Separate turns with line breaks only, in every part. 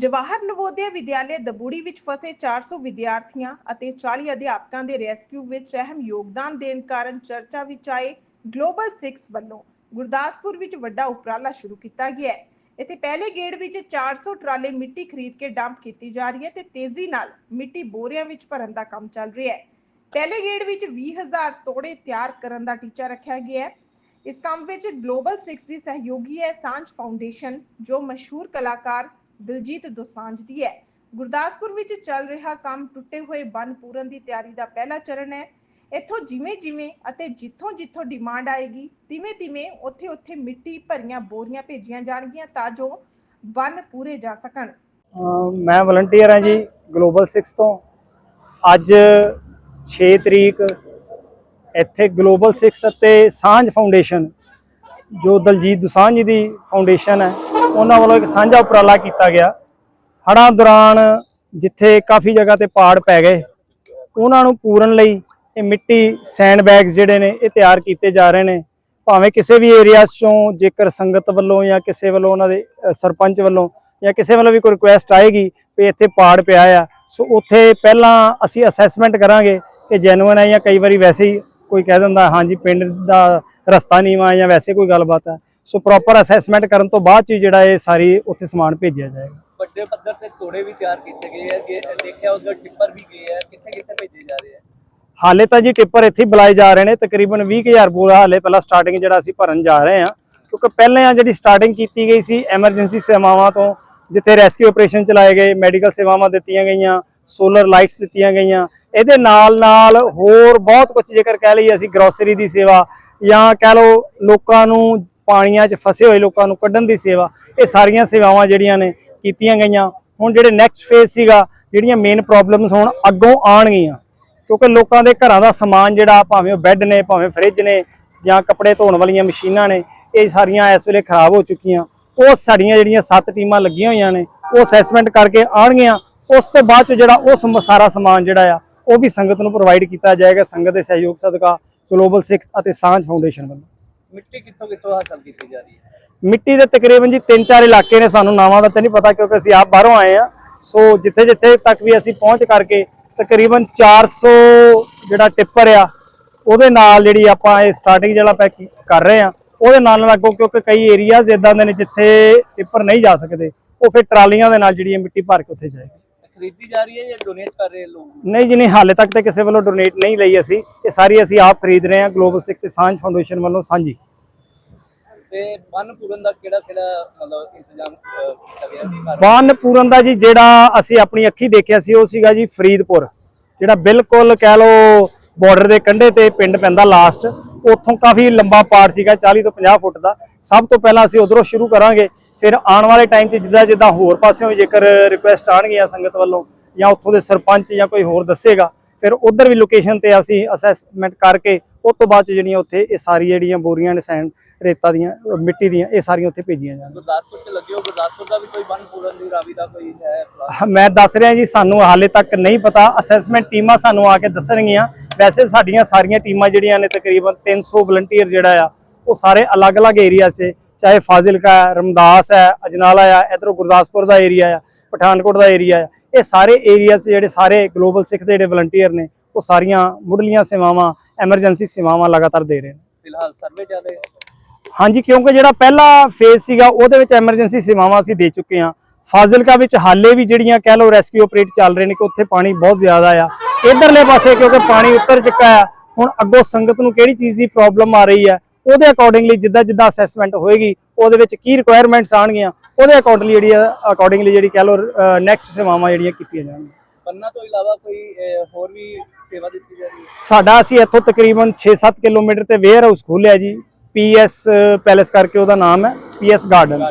ਜਵਾਹਰ ਨਵੋਦਿਆ ਵਿਦਿਆਲਿਆ ਦਬੂੜੀ ਵਿੱਚ ਫਸੇ 400 ਵਿਦਿਆਰਥੀਆਂ ਅਤੇ 40 ਅਧਿਆਪਕਾਂ ਦੇ ਰੈਸਕਿਊ ਵਿੱਚ ਅਹਿਮ ਯੋਗਦਾਨ ਦੇਣ ਕਾਰਨ ਚਰਚਾ ਵਿੱਚ ਆਏ ਗਲੋਬਲ 6 ਵੱਲੋਂ ਗੁਰਦਾਸਪੁਰ ਵਿੱਚ ਵੱਡਾ ਉਪਰਾਲਾ ਸ਼ੁਰੂ ਕੀਤਾ ਗਿਆ ਹੈ। ਇੱਥੇ ਪਹਿਲੇ ਗੇੜ ਵਿੱਚ 400 ਟਰਾਲੇ ਮਿੱਟੀ ਖਰੀਦ ਕੇ ਡੰਪ ਕੀਤੀ ਜਾ ਰਹੀ ਹੈ ਤੇ ਤੇਜ਼ੀ ਨਾਲ ਮਿੱਟੀ ਬੋਰੀਆਂ ਵਿੱਚ ਭਰਨ ਦਾ ਕੰਮ ਚੱਲ ਰਿਹਾ ਹੈ। ਪਹਿਲੇ ਗੇੜ ਵਿੱਚ 20000 ਤੋੜੇ ਤਿਆਰ ਕਰਨ ਦਾ ਟੀਚਾ ਰੱਖਿਆ ਗਿਆ ਹੈ। ਇਸ ਕੰਮ ਵਿੱਚ ਗਲੋਬਲ 6 ਦੀ ਸਹਿਯੋਗੀ ਹੈ ਸਾਂਝ ਫਾਊਂਡੇਸ਼ਨ, ਜੋ ਮਸ਼ਹੂਰ ਕਲਾਕਾਰ ਦਿਲਜੀਤ ਦੋਸਾਂਝ ਦੀ ਹੈ। ਗੁਰਦਾਸਪੁਰ ਵਿੱਚ ਚੱਲ ਰਿਹਾ ਕੰਮ ਟੁੱਟੇ ਹੋਏ ਬੰਨ ਪੂਰਨ ਦੀ ਤਿਆਰੀ ਦਾ ਪਹਿਲਾ ਚਰਨ ਹੈ। ਇੱਥੋਂ ਜਿਵੇਂ ਜਿਵੇਂ ਅਤੇ ਜਿੱਥੋਂ ਜਿੱਥੋਂ ਡਿਮਾਂਡ ਆਏਗੀ ਤਿਵੇਂ ਤਿਵੇਂ ਉੱਥੇ ਉੱਥੇ ਮਿੱਟੀ ਭਰੀਆਂ ਬੋਰੀਆਂ ਭੇਜੀਆਂ ਜਾਣਗੀਆਂ ਤਾਂ ਜੋ ਬੰਨ ਪੂਰੇ ਜਾ ਸਕਣ।
ਮੈਂ ਵਲੰਟੀਅਰ ਹਾਂ ਜੀ ਗਲੋਬਲ 6 ਤੋਂ। ਅੱਜ 6 ਤਰੀਕ ਇੱਥੇ ਗਲੋਬਲ 6 ਅਤੇ ਸਾਂਝ ਫਾਊਂਡੇਸ਼ਨ ਜੋ ਦਲਜੀਤ ਦੁਸਾਂਝ ਜੀ ਦੀ ਫਾਊਂਡੇਸ਼ਨ ਹੈ। ਉਹਨਾਂ ਵੱਲੋਂ ਇੱਕ ਸਾਂਝਾ ਉਪਰਾਲਾ ਕੀਤਾ ਗਿਆ। ਹੜ੍ਹਾਂ ਦੌਰਾਨ ਜਿੱਥੇ ਕਾਫੀ ਜਗ੍ਹਾ ਤੇ ਪਾੜ ਪੈ ਗਏ, ਉਹਨਾਂ ਨੂੰ ਪੂਰਨ ਲਈ ਇਹ ਮਿੱਟੀ ਸੈਂਡ ਬੈਗਸ ਜਿਹੜੇ ਨੇ ਇਹ ਤਿਆਰ ਕੀਤੇ ਜਾ ਰਹੇ ਨੇ। ਭਾਵੇਂ ਕਿਸੇ ਵੀ ਏਰੀਆ ਚੋਂ ਜੇਕਰ ਸੰਗਤ ਵੱਲੋਂ ਜਾਂ ਕਿਸੇ ਵੱਲੋਂ ਉਹਨਾਂ ਦੇ ਸਰਪੰਚ ਵੱਲੋਂ ਜਾਂ ਕਿਸੇ ਵੱਲੋਂ ਵੀ ਕੋਈ ਰਿਕੁਐਸਟ ਆਏਗੀ ਵੀ ਇੱਥੇ ਪਾੜ ਪਿਆ ਆ, ਸੋ ਉੱਥੇ ਪਹਿਲਾਂ ਅਸੀਂ ਅਸੈਸਮੈਂਟ ਕਰਾਂਗੇ ਕਿ ਜੈਨੂਇਨ ਹੈ ਜਾਂ ਕਈ ਵਾਰੀ ਵੈਸੇ ਹੀ ਕੋਈ ਕਹਿ ਦਿੰਦਾ, ਹਾਂਜੀ, ਪਿੰਡ ਦਾ ਰਸਤਾ ਨਹੀਂ ਵਾ ਜਾਂ ਵੈਸੇ ਕੋਈ ਗੱਲਬਾਤ ਹੈ ਸੋ ਪ੍ਰੋਪਰ ਅਸੈਸਮੈਂਟ ਕਰਨ ਤੋਂ ਬਾਅਦ ਚ ਜਿਹੜਾ ਇਹ ਸਾਰੀ ਉੱਥੇ ਸਮਾਨ ਭੇਜਿਆ ਜਾਏਗਾ।
ਵੱਡੇ ਪੱਧਰ ਤੇ ਤੋੜੇ ਵੀ ਤਿਆਰ ਕੀਤੇ ਗਏ ਆ ਕਿ ਦੇਖਿਆ ਉਧਰ ਟਿੱਪਰ ਵੀ ਗਏ ਆ ਕਿੱਥੇ ਕਿੱਥੇ ਭੇਜੇ ਜਾ ਰਹੇ ਆ?
ਹਾਲੇ ਤਾਂ ਜੀ ਟਿੱਪਰ ਇੱਥੇ ਬੁਲਾਏ ਜਾ ਰਹੇ ਨੇ ਤਕਰੀਬਨ 20000 ਬੋਰਾ ਹਾਲੇ ਪਹਿਲਾਂ ਸਟਾਰਟਿੰਗ ਜਿਹੜਾ ਅਸੀਂ ਭਰਨ ਜਾ ਰਹੇ ਹਾਂ। ਕਿਉਂਕਿ ਪਹਿਲਾਂ ਆ ਜਿਹੜੀ ਸਟਾਰਟਿੰਗ ਕੀਤੀ ਗਈ ਸੀ ਐਮਰਜੈਂਸੀ ਸੇਵਾਵਾਂ ਤੋਂ ਜਿੱਥੇ ਰੈਸਕਿਊ ਆਪਰੇਸ਼ਨ ਚਲਾਏ ਗਏ ਮੈਡੀਕਲ ਸੇਵਾਵਾਂ ਦਿੱਤੀਆਂ ਗਈਆਂ ਸੋਲਰ ਲਾਈਟਸ ਦਿੱਤੀਆਂ ਗਈਆਂ ਇਹਦੇ ਨਾਲ ਨਾਲ ਹੋਰ ਬਹੁਤ ਕੁਝ ਜੇਕਰ ਕਹਿ ਲਈਏ ਅਸੀਂ ਗਰੋਸਰੀ ਦੀ ਸੇਵਾ ਜਾਂ ਕਹਿ ਲਓ ਲੋਕਾਂ ਨੂੰ ਪਾਣੀਆਂ 'ਚ ਫਸੇ ਹੋਏ ਲੋਕਾਂ ਨੂੰ ਕੱਢਣ ਦੀ ਸੇਵਾ, ਇਹ ਸਾਰੀਆਂ ਸੇਵਾਵਾਂ ਜਿਹੜੀਆਂ ਨੇ ਕੀਤੀਆਂ ਗਈਆਂ। ਹੁਣ ਜਿਹੜੇ ਨੈਕਸਟ ਫੇਜ਼ ਸੀਗਾ, ਜਿਹੜੀਆਂ ਮੇਨ ਪ੍ਰੋਬਲਮਸ ਹੁਣ ਅੱਗੋਂ ਆਉਣਗੀਆਂ। ਕਿਉਂਕਿ ਲੋਕਾਂ ਦੇ ਘਰਾਂ ਦਾ ਸਮਾਨ ਜਿਹੜਾ, ਭਾਵੇਂ ਉਹ ਬੈੱਡ ਨੇ, ਭਾਵੇਂ ਫ੍ਰਿਜ ਨੇ ਜਾਂ ਕੱਪੜੇ ਧੋਣ ਵਾਲੀਆਂ ਮਸ਼ੀਨਾਂ ਨੇ, ਇਹ ਸਾਰੀਆਂ ਇਸ ਵੇਲੇ ਖਰਾਬ ਹੋ ਚੁੱਕੀਆਂ। ਉਹ ਸਾਡੀਆਂ ਜਿਹੜੀਆਂ ਸੱਤ ਟੀਮਾਂ ਲੱਗੀਆਂ ਹੋਈਆਂ ਨੇ, ਉਹ ਅਸੈਸਮੈਂਟ ਕਰਕੇ ਆਉਣਗੀਆਂ। ਉਸ ਤੋਂ ਬਾਅਦ ਚ ਜਿਹੜਾ ਉਹ ਸਮ- ਸਾਰਾ ਸਮਾਨ ਜਿਹੜਾ ਆ, ਉਹ ਵੀ ਸੰਗਤ ਨੂੰ ਪ੍ਰੋਵਾਈਡ ਕੀਤਾ ਜਾਏਗਾ। ਸੰਗਤ ਦੇ ਸਹਿਯੋਗ ਸਦਕਾ ਗਲੋਬਲ ਸਿੱਖ ਅਤੇ ਸਾਂਝ ਫਾਊਂਡੇਸ਼ਨ ਵੱਲੋਂ।
ਮਿੱਟੀ ਕਿੱਥੋਂ ਕਿੱਥੋਂ ਹਾਸਲ ਕੀਤੀ ਜਾ ਰਹੀ ਹੈ?
ਮਿੱਟੀ ਦੇ ਤਕਰੀਬਨ ਜੀ ਤਿੰਨ ਚਾਰ ਇਲਾਕੇ ਨੇ ਸਾਨੂੰ ਨਾਵਾਂ ਦਾ ਤਾਂ ਨਹੀਂ ਪਤਾ ਕਿਉਂਕਿ ਅਸੀਂ ਆਪ ਬਾਹਰੋਂ ਆਏ ਆ ਸੋ ਜਿੱਥੇ ਜਿੱਥੇ ਤੱਕ ਵੀ ਅਸੀਂ ਪਹੁੰਚ ਕਰਕੇ ਤਕਰੀਬਨ 400 ਜਿਹੜਾ ਟਿੱਪਰ ਆ, ਉਹਦੇ ਨਾਲ ਜਿਹੜੀ ਆਪਾਂ ਇਹ ਸਟਾਰਟਿੰਗ ਜਿਹੜਾ ਪੈਕ ਕਰ ਰਹੇ ਆ ਉਹਦੇ ਨਾਲ ਨਾਲ ਅੱਗੋਂ ਕਿਉਂਕਿ ਕਈ ਏਰੀਆਜ਼ ਇਦਾਂ ਦੇ ਨੇ ਜਿੱਥੇ ਟਿੱਪਰ ਨਹੀਂ ਜਾ ਸਕਦੇ। ਉਹ ਫਿਰ ਟਰਾਲੀਆਂ ਦੇ ਨਾਲ ਜਿਹੜੀ ਮਿੱਟੀ ਭਰ ਕੇ ਉੱਥੇ ਜਾਏਗੀ।
ਖਰੀਦੀ ਜਾ ਰਹੀ ਹੈ ਜਾਂ ਡੋਨੇਟ ਕਰ ਰਹੇ ਲੋਕ?
ਨਹੀਂ ਜੀ ਨਹੀਂ ਹਾਲੇ ਤੱਕ ਤੇ ਕਿਸੇ ਵੱਲੋਂ ਡੋਨੇਟ ਨਹੀਂ ਲਈ ਅਸੀਂ। ਇਹ ਸਾਰੀ ਅਸੀਂ ਆਪ ਖਰੀਦ ਰਹੇ ਹਾਂ ਗਲੋਬਲ ਸਿੱਖ ਤੇ ਸਾਂਝ ਫਾਊਂਡੇਸ਼ਨ ਵੱਲੋਂ ਸਾਂਝੀ
ਤੇ ਬੰਨ ਪੂਰਨ ਦਾ ਕਿਹੜਾ ਕਿਹੜਾ ਮਤਲਬ ਇੰਤਜ਼ਾਮ ਕੀਤਾ ਗਿਆ ਕਰ
ਬੰਨ ਪੂਰਨ ਦਾ ਜੀ ਜਿਹੜਾ ਅਸੀਂ ਆਪਣੀ ਅੱਖੀ ਦੇਖਿਆ ਸੀ ਉਹ ਸੀਗਾ ਜੀ ਫਰੀਦਪੁਰ। ਜਿਹੜਾ ਬਿਲਕੁਲ ਕਹਿ ਲਓ ਬਾਰਡਰ ਦੇ ਕੰਢੇ ਤੇ ਪਿੰਡ ਪੈਂਦਾ ਲਾਸਟ ਉੱਥੋਂ ਕਾਫੀ ਲੰਬਾ ਪਾਰ ਸੀਗਾ 40 ਤੋਂ 50 ਫੁੱਟ ਦਾ। ਸਭ ਤੋਂ ਪਹਿਲਾਂ ਅਸੀਂ ਉਧਰੋਂ ਸ਼ੁਰੂ ਕਰਾਂਗੇ। ਫਿਰ ਆਉਣ ਵਾਲੇ ਟਾਈਮ 'ਚ ਜਿੱਦਾਂ ਜਿੱਦਾਂ ਹੋਰ ਪਾਸਿਓਂ ਜੇਕਰ ਰਿਕੁਐਸਟ ਆਣਗੀਆਂ ਸੰਗਤ ਵੱਲੋਂ ਜਾਂ ਉੱਥੋਂ ਦੇ ਸਰਪੰਚ ਜਾਂ ਕੋਈ ਹੋਰ ਦੱਸੇਗਾ ਫਿਰ ਉਧਰ ਵੀ ਲੋਕੇਸ਼ਨ ਤੇ ਅਸੀਂ ਅਸੈਸਮੈਂਟ ਕਰਕੇ ਉਸ ਤੋਂ ਬਾਅਦ ਜਿਹੜੀਆਂ ਉੱਥੇ ਇਹ ਸਾਰੀ ਜਿਹੜੀਆਂ ਬੋਰੀਆਂ ਨੇ ਸੈਂਡ ਰੇਤਾ ਦੀਆਂ ਮਿੱਟੀ ਦੀਆਂ ਇਹ ਸਾਰੀਆਂ ਉੱਥੇ ਭੇਜੀਆਂ ਜਾਣ।
ਗੁਰਦਾਸਪੁਰ ਚ ਲੱਗੇ ਹੋ? ਗੁਰਦਾਸਪੁਰ ਦਾ ਵੀ ਕੋਈ ਬੰਨ ਪੂਰਨ ਦੀ ਰਾਵੀ ਦਾ ਕੋਈ? ਹਾਂ,
ਮੈਂ ਦੱਸ ਰਿਹਾ ਜੀ ਸਾਨੂੰ ਹਾਲੇ ਤੱਕ ਨਹੀਂ ਪਤਾ। ਅਸੈਸਮੈਂਟ ਟੀਮਾਂ ਸਾਨੂੰ ਆ ਕੇ ਦੱਸਣਗੀਆਂ। ਵੈਸੇ ਸਾਡੀਆਂ ਸਾਰੀਆਂ ਟੀਮਾਂ ਜਿਹੜੀਆਂ ਨੇ ਤਕਰੀਬਨ 300 ਵਲੰਟੀਅਰ ਜਿਹੜਾ ਆ ਉਹ ਸਾਰੇ ਅਲੱਗ-ਅਲੱਗ ਏਰੀਆ 'ਚ ਚਾਹੇ ਫਾਜ਼ਿਲਕਾ ਹੈ ਰਮਦਾਸ ਹੈ ਅਜਨਾਲਾ ਆ ਇਧਰੋਂ ਗੁਰਦਾਸਪੁਰ ਦਾ ਏਰੀਆ ਆ ਪਠਾਨਕੋਟ ਦਾ ਏਰੀਆ ਆ ਇਹ ਸਾਰੇ ਏਰੀਆਜ਼ ਜਿਹੜੇ ਸਾਰੇ ਗਲੋਬਲ ਸਿੱਖ ਦੇ ਜਿਹੜੇ ਵਲੰਟੀਅਰ ਨੇ ਉਹ ਸਾਰੀਆਂ ਮੁੱਢਲੀਆਂ ਸੇਵਾਵਾਂ ਐਮਰਜੈਂਸੀ ਸੇਵਾਵਾਂ ਲਗਾਤਾਰ ਦੇ ਰਹੇ ਨੇ।
ਫਿਲਹਾਲ ਸਰਵੇ ਚੱਲ ਹੈ।
ਹਾਂਜੀ ਕਿਉਂਕਿ ਜਿਹੜਾ ਪਹਿਲਾ ਫੇਜ਼ ਸੀਗਾ ਉਹਦੇ ਵਿੱਚ ਐਮਰਜੈਂਸੀ ਸੇਵਾਵਾਂ ਅਸੀਂ ਦੇ ਚੁੱਕੇ ਹਾਂ। ਫਾਜ਼ਿਲਕਾ ਵਿੱਚ ਹਾਲੇ ਵੀ ਜਿਹੜੀਆਂ ਕਹਿ ਲਓ ਰੈਸਕਿਊ ਆਪਰੇਟ ਚੱਲ ਰਹੇ ਨੇ ਕਿ ਉੱਥੇ ਪਾਣੀ ਬਹੁਤ ਜ਼ਿਆਦਾ ਆ। ਇਧਰਲੇ ਪਾਸੇ ਕਿਉਂਕਿ ਪਾਣੀ ਉੱਤਰ ਚੁੱਕਾ ਆ ਹੁਣ ਅੱਗੋਂ ਸੰਗਤ ਨੂੰ ਕਿਹੜੀ ਚੀਜ਼ ਦੀ ਪ੍ਰੋਬਲਮ ਆ ਰਹੀ ਹੈ ਉਹਦੇ ਅਕੋਰਡਿੰਗਲੀ ਜਿੱਦਾਂ ਜਿੱਦਾਂ ਅਸੈਸਮੈਂਟ ਹੋਏਗੀ ਉਹਦੇ ਵਿੱਚ ਕੀ ਰਿਕੁਆਇਰਮੈਂਟਸ ਆਣਗੀਆਂ ਉਹਦੇ ਅਕੋਰਡਿੰਗਲੀ ਜਿਹੜੀ ਅਕੋਰਡਿੰਗਲੀ ਜਿਹੜੀ ਕਹਿ ਲਓ ਨੈਕਸਟ ਸੇਵਾਵਾਂ ਜਿਹੜੀਆਂ ਕੀਤੀਆਂ ਜਾਣਗੀਆਂ।
ਬੰਨਾਂ ਤੋਂ ਇਲਾਵਾ ਕੋਈ ਹੋਰ ਵੀ ਸੇਵਾ ਦਿੱਤੀ ਜਾ ਰਹੀ ਹੈ?
ਸਾਡਾ ਅਸੀਂ ਇੱਥੋਂ ਤਕਰੀਬਨ 6-7 ਕਿਲੋਮੀਟਰ ਤੇ ਵੇਅਰ ਹਾਊਸ ਖੋਲਿਆ ਜੀ। ਪੀਐਸ ਪੈਲੇਸ ਕਰਕੇ ਉਹਦਾ ਨਾਮ ਹੈ ਪੀਐਸ ਗਾਰਡਨ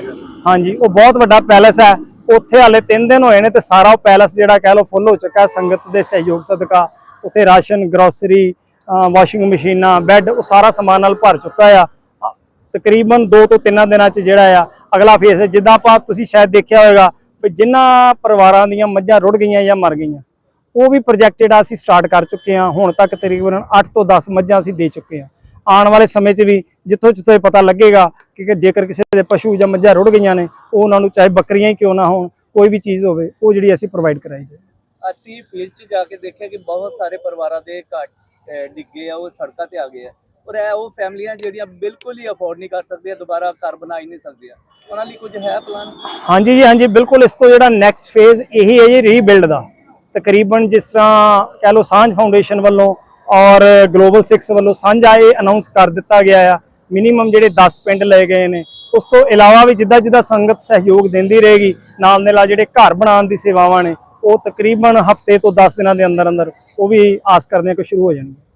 ਹਾਂਜੀ ਉਹ ਬਹੁਤ ਵੱਡਾ ਪੈਲੇਸ ਹੈ। ਉੱਥੇ ਹਾਲੇ 3 ਦਿਨ ਹੋਏ ਨੇ ਤੇ ਸਾਰਾ ਉਹ ਪੈਲੇਸ ਜਿਹੜਾ ਕਹਿ ਲਓ ਫੁੱਲ ਹੋ ਚੁੱਕਾ ਸੰਗਤ ਦੇ ਸਹਿਯੋਗ ਸਦਕਾ ਉੱਥੇ ਰਾਸ਼ਨ ਗਰੋਸਰੀ ਵਾਸ਼ਿੰਗ ਮਸ਼ੀਨਾਂ ਬੈੱਡ ਉਹ ਸਾਰਾ ਸਮਾਨ ਨਾਲ ਭਰ ਚੁੱਕਾ ਆ। ਤਕਰੀਬਨ 2 ਤੋਂ 3 ਦਿਨਾਂ ਚ ਜਿਹੜਾ ਆ, ਅਗਲਾ ਫੇਸ ਜਿੱਦਾਂ ਆਪਾਂ ਤੁਸੀਂ ਸ਼ਾਇਦ ਦੇਖਿਆ ਹੋਵੇਗਾ ਵੀ ਜਿਨ੍ਹਾਂ ਪਰਿਵਾਰਾਂ ਦੀਆਂ ਮੱਝਾਂ ਰੁੜ ਗਈਆਂ ਜਾਂ ਮਰ ਗਈਆਂ, ਉਹ ਵੀ ਪ੍ਰੋਜੈਕਟਡ ਆ, ਅਸੀਂ ਸਟਾਰਟ ਕਰ ਚੁੱਕੇ ਹਾਂ ਹੁਣ ਤੱਕ ਤਕਰੀਬਨ 8 ਤੋਂ 10 ਮੱਝਾਂ ਅਸੀਂ ਦੇ ਚੁੱਕੇ ਹਾਂ ਆਉਣ ਵਾਲੇ ਸਮੇਂ 'ਚ ਵੀ ਜਿੱਥੋਂ ਜਿੱਥੋਂ ਇਹ ਪਤਾ ਲੱਗੇਗਾ ਕਿ ਜੇਕਰ ਕਿਸੇ ਦੇ ਪਸ਼ੂ ਜਾਂ ਮੱਝਾਂ ਰੁੜ ਗਈਆਂ ਨੇ, ਉਹ ਉਹਨਾਂ ਨੂੰ ਚਾਹੇ ਬੱਕਰੀਆਂ ਹੀ ਕਿਉਂ ਨਾ ਹੋਣ, ਕੋਈ ਵੀ ਚੀਜ਼ ਹੋਵੇ, ਉਹ ਜਿਹੜੀ ਅਸੀਂ ਪ੍ਰੋਵਾਈਡ ਕਰਾਈ ਜਾਏ।
ਅਸੀਂ ਫੀਲਡ 'ਚ ਜਾ ਕੇ ਦੇਖਿਆ ਕਿ ਬਹੁਤ ਸਾਰੇ ਪਰਿਵਾਰਾਂ ਦੇ ਘਰ ਡਿੱਗੇ ਆ, ਉਹ ਸੜਕਾਂ ਤੇ ਆ ਗਏ ਆ। ਔਰ ਇਹ ਉਹ ਫੈਮਲੀਆਂ ਜਿਹੜੀਆਂ ਬਿਲਕੁਲ ਹੀ ਅਫੋਰਡ ਨਹੀਂ ਕਰ ਸਕਦੀਆਂ, ਦੁਬਾਰਾ ਘਰ ਬਣਾ ਹੀ ਨਹੀਂ ਸਕਦੀਆਂ। ਉਹਨਾਂ ਲਈ ਕੁਝ ਹੈ ਪਲਾਨ
ਹਾਂਜੀ ਜੀ, ਹਾਂਜੀ, ਬਿਲਕੁਲ ਇਸ ਤੋਂ ਜਿਹੜਾ ਨੈਕਸਟ ਫੇਜ਼ ਇਹੀ ਹੈ ਜੀ ਰੀਬਿਲਡ ਦਾ। ਤਕਰੀਬਨ ਜਿਸ ਤਰ੍ਹਾਂ ਕਹਿ ਲਓ ਸਾਂਝ ਫਾਊਂਡੇਸ਼ਨ ਵੱਲੋਂ ਔਰ ਗਲੋਬਲ 6 ਵੱਲੋਂ ਸਾਂਝਾ ਇਹ ਅਨਾਉਂਸ ਕਰ ਦਿੱਤਾ ਗਿਆ ਆ। ਮਿਨੀਮਮ ਜਿਹੜੇ 10 ਪਿੰਡ ਲਏ ਗਏ ਨੇ, ਉਸ ਤੋਂ ਇਲਾਵਾ ਵੀ ਜਿੱਦਾਂ ਜਿੱਦਾਂ ਸੰਗਤ ਸਹਿਯੋਗ ਦਿੰਦੀ ਰਹੇਗੀ ਨਾਲ ਦੇ ਨਾਲ ਜਿਹੜੇ ਘਰ ਬਣਾਉਣ ਦੀ ਸੇਵਾਵਾਂ ਨੇ ਉਹ ਤਕਰੀਬਨ ਹਫ਼ਤੇ ਤੋਂ 10 ਦਿਨਾਂ ਦੇ ਅੰਦਰ ਅੰਦਰ ਉਹ ਵੀ ਆਸ ਕਰਦੇ ਆ ਕਿ ਸ਼ੁਰੂ ਹੋ ਜਾਣਗੇ।